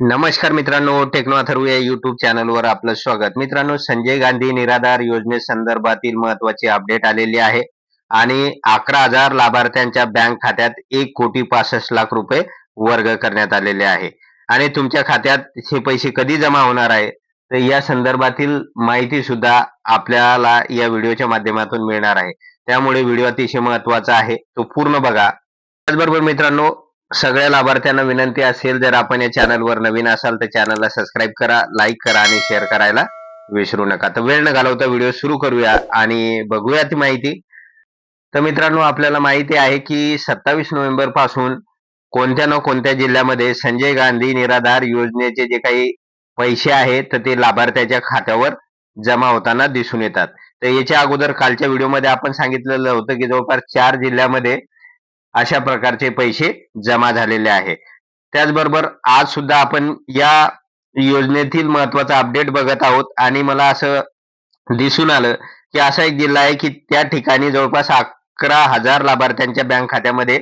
नमस्कार मित्रांनो टेक्नो अथर्व या युट्यूब चॅनलवर आपलं स्वागत. मित्रांनो संजय गांधी निराधार योजनेसंदर्भातील महत्वाची अपडेट आलेली आहे. आणि अकरा हजार लाभार्थ्यांच्या बँक खात्यात एक कोटी पासष्ट लाख रुपये वर्ग करण्यात आलेले आहे. आणि तुमच्या खात्यात हे पैसे कधी जमा होणार आहे? तर या संदर्भातील माहिती सुद्धा आपल्याला या व्हिडिओच्या माध्यमातून मिळणार आहे. त्यामुळे व्हिडिओ अतिशय महत्त्वाचा आहे. तो पूर्ण बघा. त्याचबरोबर मित्रांनो सगळ्या लाभार्थ्यांना विनंती असेल जर आपण या चॅनलवर नवीन असाल तर चॅनलला सबस्क्राईब करा लाईक करा आणि शेअर करायला विसरू नका. तर वेळ न घालवता व्हिडिओ सुरू करूया आणि बघूया ती माहिती. तर मित्रांनो आपल्याला माहिती आहे की सत्तावीस नोव्हेंबरपासून कोणत्या ना कोणत्या जिल्ह्यामध्ये संजय गांधी निराधार योजनेचे जे काही पैसे आहेत तर ते लाभार्थ्याच्या खात्यावर जमा होताना दिसून येतात. तर याच्या अगोदर कालच्या व्हिडिओमध्ये आपण सांगितलेलं होतं की जवळपास चार जिल्ह्यामध्ये अशा प्रकारचे पैसे जमा झालेले आहे. त्याचबरोबर आज सुद्धा आपण या योजनेतील महत्त्वाचा अपडेट बघत आहोत आणि मला असं दिसून आलं की असा एक जिल्हा आहे की त्या ठिकाणी जवळपास अकरा हजार लाभार्थ्यांच्या बँक खात्यामध्ये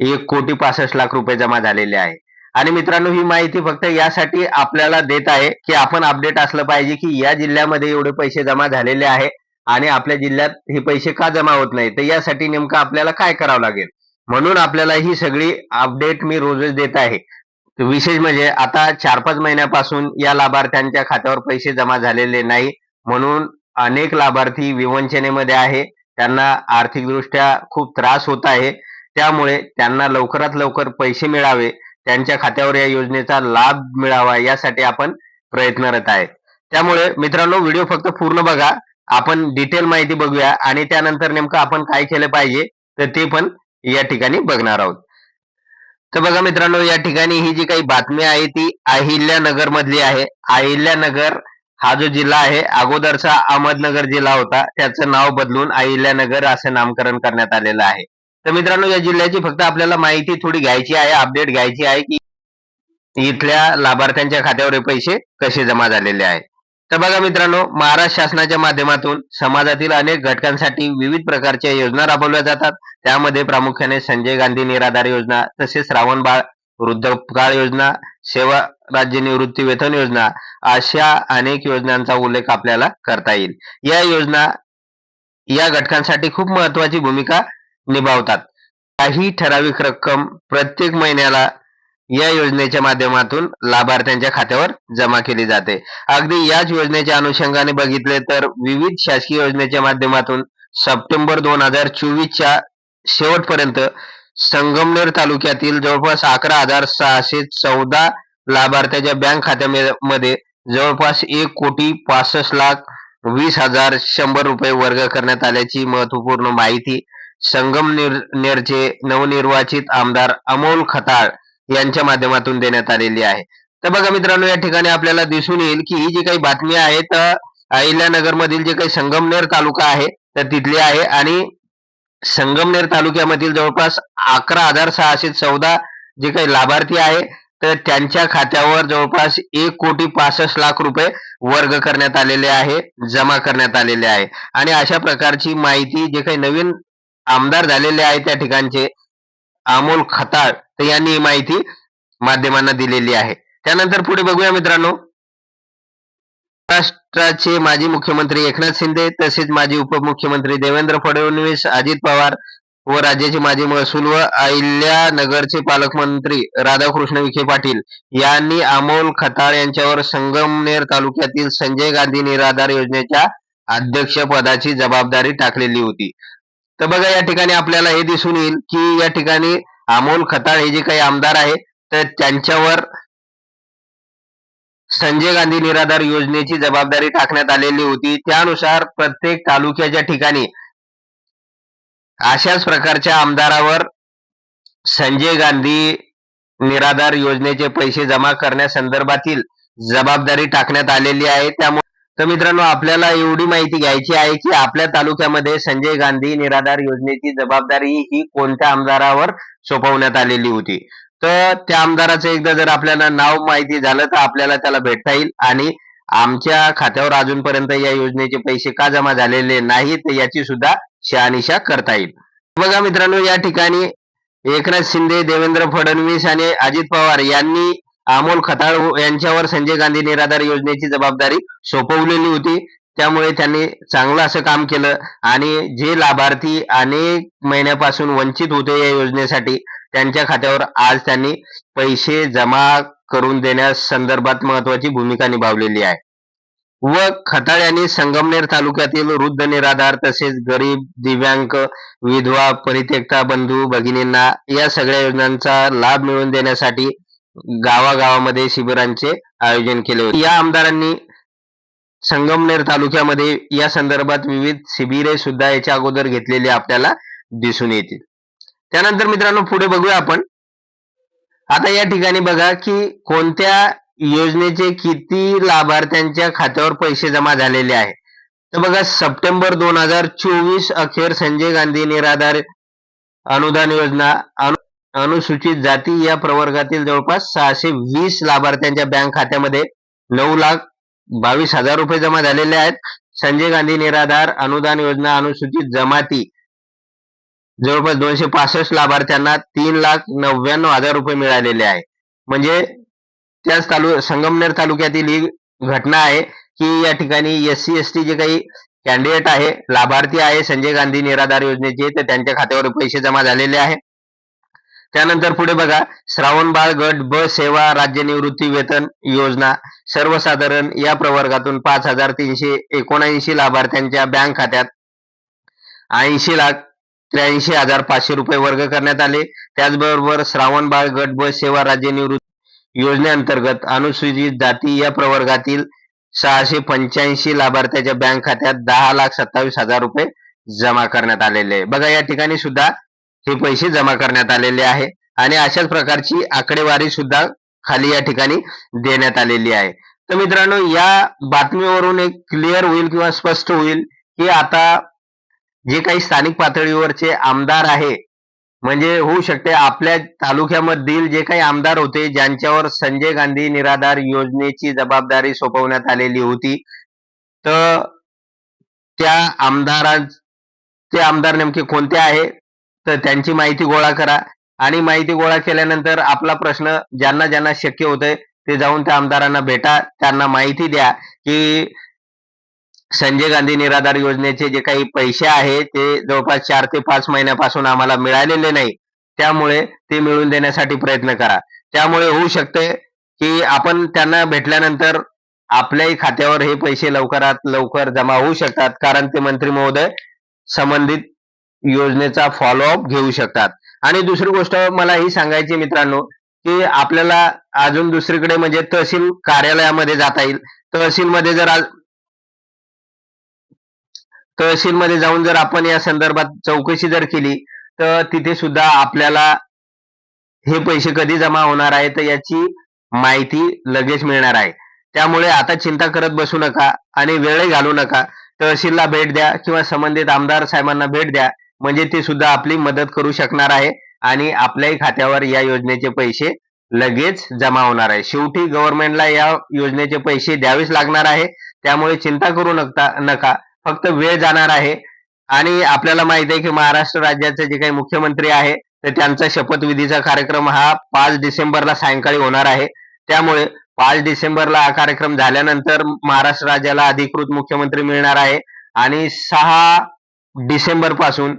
एक कोटी पासष्ट लाख रुपये जमा झालेले आहे. आणि मित्रांनो ही माहिती फक्त यासाठी आपल्याला देत आहे की आपण अपडेट असलं पाहिजे की या जिल्ह्यामध्ये एवढे पैसे जमा झालेले आहे आणि आपल्या जिल्ह्यात हे पैसे का जमा होत नाही? तर यासाठी नेमकं आपल्याला काय करावं लागेल? म्हणून आपल्याला ही सगळी अपडेट मी रोजच देत आहे. विशेष म्हणजे आता चार पाच महिन्यापासून या लाभार्थ्यांच्या खात्यावर पैसे जमा झालेले नाही. म्हणून अनेक लाभार्थी विवंचनेमध्ये आहे. त्यांना आर्थिकदृष्ट्या खूप त्रास होत आहे. त्यामुळे त्यांना लवकरात लवकर पैसे मिळावे. त्यांच्या खात्यावर या योजनेचा लाभ मिळावा यासाठी आपण प्रयत्नरत आहे. त्यामुळे मित्रांनो व्हिडिओ फक्त पूर्ण बघा. आपण डिटेल माहिती बघूया आणि त्यानंतर नेमकं आपण काय केलं पाहिजे तर ते पण या ठिकाणी बघणार आहोत. तर बघा मित्रांनो या ठिकाणी ही जी काही बातमी आहे ती अहिल्यानगर मधली आहे. अहिल्यानगर हा जो जिल्हा आहे अगोदरचा अहमदनगर जिल्हा होता. त्याचं नाव बदलून अहिल्यानगर असं नामकरण करण्यात आलेलं आहे. तर मित्रांनो या जिल्ह्याची फक्त आपल्याला माहिती थोडी घ्यायची आहे अपडेट घ्यायची आहे की इथल्या लाभार्थ्यांच्या खात्यावर हे पैसे कसे जमा झालेले आहे तर बघा मित्रांनो महाराष्ट्र शासनाच्या माध्यमातून समाजातील अनेक घटकांसाठी विविध प्रकारच्या योजना राबवल्या जातात. त्यामध्ये प्रामुख्याने संजय गांधी निराधार योजना तसेच श्रावण बाळ वृद्धकाळ योजना सेवा राज्य निवृत्ती वेतन योजना अशा अनेक योजनांचा उल्लेख आपल्याला करता येईल. या योजना या घटकांसाठी खूप महत्वाची भूमिका निभावतात. काही ठराविक रक्कम प्रत्येक महिन्याला या योजनेच्या माध्यमातून लाभार्थ्यांच्या खात्यावर जमा केली जाते. अगदी याच योजनेच्या अनुषंगाने बघितले तर विविध शासकीय योजनेच्या माध्यमातून सप्टेंबर दोन हजार चोवीसच्या शेवटपर्यंत संगमनेर तालुक्यातील जवळपास अकरा हजार सहाशे चौदा लाभार्थ्याच्या बँक खात्यामध्ये जवळपास एक कोटी पासष्ट लाख वीस हजार शंभर रुपये वर्ग करण्यात आल्याची महत्त्वपूर्ण माहिती संगमनेरचे नवनिर्वाचित आमदार अमोल खताळ यांच्या माध्यमातून देण्यात आलेली आहे. तर बघा मित्रांनो या ठिकाणी आपल्याला दिसून येईल की ही जी काही बातमी आहे तर अहिल्यानगर मधील जे काही संगमनेर तालुका आहे तर तिथली आहे. आणि संगमनेर तालुक्यामधील जवळपास अकरा हजार सहाशे चौदा जे काही लाभार्थी आहे तर त्यांच्या खात्यावर जवळपास एक कोटी पासष्ट लाख रुपये वर्ग करण्यात आलेले आहे जमा करण्यात आलेले आहे. आणि अशा प्रकारची माहिती जे काही नवीन आमदार झालेले आहे त्या ठिकाणचे अमोल खताळ तर यांनी ही माहिती माध्यमांना दिलेली आहे. त्यानंतर पुढे बघूया मित्रांनो. महाराष्ट्राचे माजी मुख्यमंत्री एकनाथ शिंदे तसेच माजी उपमुख्यमंत्री देवेंद्र फडणवीस अजित पवार व राज्याचे माजी महसूल व अहिल्यानगरचे पालकमंत्री राधाकृष्ण विखे पाटील यांनी अमोल खताळ यांच्यावर संगमनेर तालुक्यातील संजय गांधी निराधार योजनेच्या अध्यक्षपदाची जबाबदारी टाकलेली होती. तर बघा या ठिकाणी आपल्याला हे दिसून येईल की या ठिकाणी अमोल खताळ हे जे काही आमदार आहेत तर त्यांच्यावर संजय गांधी निराधार योजनेची जबाबदारी टाकण्यात आलेली होती. त्यानुसार प्रत्येक तालुक्याच्या ठिकाणी अशाच प्रकारच्या आमदारावर संजय गांधी निराधार योजनेचे पैसे जमा करण्यासंदर्भातील जबाबदारी टाकण्यात आलेली आहे. त्यामुळे तर मित्रांनो आपल्याला एवढी माहिती घ्यायची आहे की आपल्या तालुक्यामध्ये संजय गांधी निराधार योजनेची जबाबदारी ही कोणत्या आमदारावर सोपवण्यात आलेली होती? तर त्या आमदाराचं एकदा जर आपल्याला नाव माहिती झालं तर आपल्याला त्याला भेटता येईल आणि आमच्या खात्यावर अजूनपर्यंत या योजनेचे पैसे का जमा झालेले नाहीत याची सुद्धा शहानिशा करता येईल. बघा मित्रांनो या ठिकाणी एकनाथ शिंदे देवेंद्र फडणवीस आणि अजित पवार यांनी अमोल खताळ यांच्यावर संजय गांधी निराधार योजनेची जबाबदारी सोपवलेली होती. त्यामुळे त्यांनी चांगलं असं काम केलं आणि जे लाभार्थी अनेक महिन्यापासून वंचित होते या योजनेसाठी त्यांच्या खात्यावर आज त्यांनी पैसे जमा करून देण्यास संदर्भात महत्वाची भूमिका निभावलेली आहे. व खताळ यांनी संगमनेर तालुक्यातील वृद्ध निराधार तसेच गरीब दिव्यांग विधवा परित्यक्ता बंधू भगिनींना या सगळ्या योजनांचा लाभ मिळवून देण्यासाठी गावागावामध्ये शिबिरांचे आयोजन केले होते. या आमदारांनी संगमनेर तालुक्यामध्ये या संदर्भात विविध शिबिरे सुद्धा याच्या अगोदर घेतलेली आपल्याला दिसून येतील. त्यानंतर मित्रांनो पुढे बघूया आपण. आता या ठिकाणी बघा की कोणत्या योजनेचे किती लाभार्थ्यांच्या खात्यावर पैसे जमा झालेले आहे? तर बघा सप्टेंबर दोन हजार चोवीस अखेर संजय गांधी निराधार अनुदान योजना अनु अनुसूचित जाती या प्रवर्गातील जवळपास सहाशे वीस लाभार्थ्यांच्या बँक खात्यामध्ये नऊ लाख बावीस हजार रुपये जमा झालेले आहेत. संजय गांधी निराधार अनुदान योजना अनुसूचित जमाती जवळपास दोनशे पासष्ट लाभार्थ्यांना तीन लाख नव्याण्णव हजार रुपये मिळालेले आहे. म्हणजे त्याच तालु संगमनेर तालुक्यातील ही घटना आहे की या ठिकाणी एस सी एस टी जे काही कॅन्डिडेट आहे लाभार्थी आहे संजय गांधी निराधार योजनेचे तर त्यांच्या खात्यावर पैसे जमा झालेले आहे. त्यानंतर पुढे बघा श्रावणबाळ गट ब सेवा राज्य निवृत्ती वेतन योजना सर्वसाधारण या प्रवर्गातून पाच हजार तीनशे एकोणऐंशी लाभार्थ्यांच्या बँक खात्यात ऐंशी लाख त्र्याऐंशी हजार पाचशे रुपये वर्ग करण्यात आले. त्याचबरोबर श्रावणबाळ गट ब सेवा राज्य निवृत्ती योजनेअंतर्गत अनुसूचित जाती या प्रवर्गातील सहाशे पंच्याऐंशी लाभार्थ्याच्या बँक खात्यात दहा लाख सत्तावीस हजार रुपये जमा करण्यात आलेले. बघा या ठिकाणी सुद्धा हे पैसे जमा करण्यात आलेले आहे आणि अशाच प्रकारची आकडेवारी सुद्धा खाली या ठिकाणी देण्यात आलेली आहे. तर मित्रांनो या बातमीवरून एक क्लिअर होईल किंवा स्पष्ट होईल की आता जे काही स्थानिक पातळीवरचे आमदार आहे म्हणजे होऊ शकते आपल्या तालुक्यामधील जे काही आमदार होते ज्यांच्यावर संजय गांधी निराधार योजनेची जबाबदारी सोपवण्यात आलेली होती तर त्या आमदारा ते आमदार नेमके कोणते आहे? तर त्यांची माहिती गोळा करा. आणि माहिती गोळा केल्यानंतर आपला प्रश्न ज्यांना ज्यांना शक्य होतंय ते जाऊन त्या आमदारांना भेटा. त्यांना माहिती द्या की संजय गांधी निराधार योजनेचे जे काही पैसे आहे ते जवळपास चार ते पाच महिन्यापासून आम्हाला मिळालेले नाही. त्यामुळे ते मिळवून देण्यासाठी प्रयत्न करा. त्यामुळे होऊ शकते की आपण त्यांना भेटल्यानंतर आपल्याही खात्यावर हे पैसे लवकरात लवकर जमा होऊ शकतात. कारण ते मंत्री महोदय संबंधित योजनेचा फॉलोअप घेऊ शकतात. आणि दुसरी गोष्ट मला ही सांगायची मित्रांनो की आपल्याला अजून दुसरीकडे म्हणजे तहसील कार्यालयामध्ये जाता येईल. तहसीलमध्ये जर तहसीलमध्ये जाऊन जर आपण या संदर्भात चौकशी जर केली तर तिथे सुद्धा आपल्याला हे पैसे कधी जमा होणार आहे तर याची माहिती लगेच मिळणार आहे. त्यामुळे आता चिंता करत बसू नका आणि वेळ घालू नका. तहसीलला भेट द्या किंवा संबंधित आमदार साहेबांना भेट द्या. म्हणजे ते सुद्धा आपली मदत करू शकणार आहे आणि आपल्याही खात्यावर या योजनेचे पैसे लगेच जमा होणार आहे. शेवटी गव्हर्नमेंटला या योजनेचे पैसे द्यावेच लागणार आहे. त्यामुळे चिंता करू नका नका. फक्त वेळ जाणार आहे. आणि आपल्याला माहीत आहे की महाराष्ट्र राज्याचे जे काही मुख्यमंत्री आहे तर त्यांचा शपथविधीचा कार्यक्रम हा पाच डिसेंबरला सायंकाळी होणार आहे. त्यामुळे पाच डिसेंबरला हा कार्यक्रम झाल्यानंतर महाराष्ट्र राज्याला अधिकृत मुख्यमंत्री मिळणार आहे. आणि सहा डिसेंबरपासून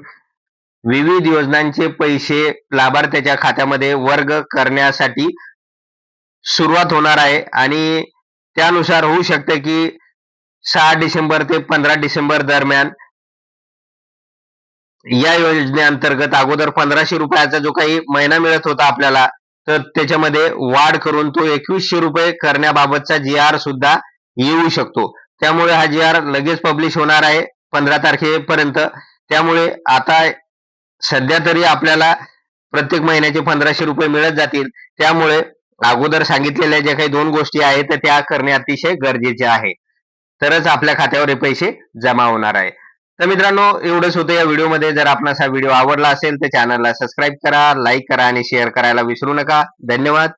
विविध योजनांचे पैसे लाभार्थ्याच्या खात्यामध्ये वर्ग करण्यासाठी सुरुवात होणार आहे. आणि त्यानुसार होऊ शकते की सहा डिसेंबर ते पंधरा डिसेंबर दरम्यान या योजनेअंतर्गत अगोदर पंधराशे रुपयाचा जो काही महिना मिळत होता आपल्याला तर त्याच्यामध्ये वाढ करून तो एकवीसशे रुपये करण्याबाबतचा जी आर सुद्धा येऊ शकतो. त्यामुळे हा जी आर लगेच पब्लिश होणार आहे. पंधरा तारखेपर्यंत. त्यामुळे आता सध्या तरी आपल्याला प्रत्येक महिन्याचे पंधराशे रुपये मिळत जातील. त्यामुळे अगोदर सांगितलेल्या ज्या काही दोन गोष्टी आहेत तर त्या करणे अतिशय गरजेचे आहे. तरच आपल्या खात्यावर हे पैसे जमा होणार आहे. तर मित्रांनो एवढंच होतं या व्हिडिओमध्ये. जर आपणास हा व्हिडिओ आवडला असेल तर चॅनलला सबस्क्राईब करा लाईक करा आणि शेअर करायला विसरू नका. धन्यवाद.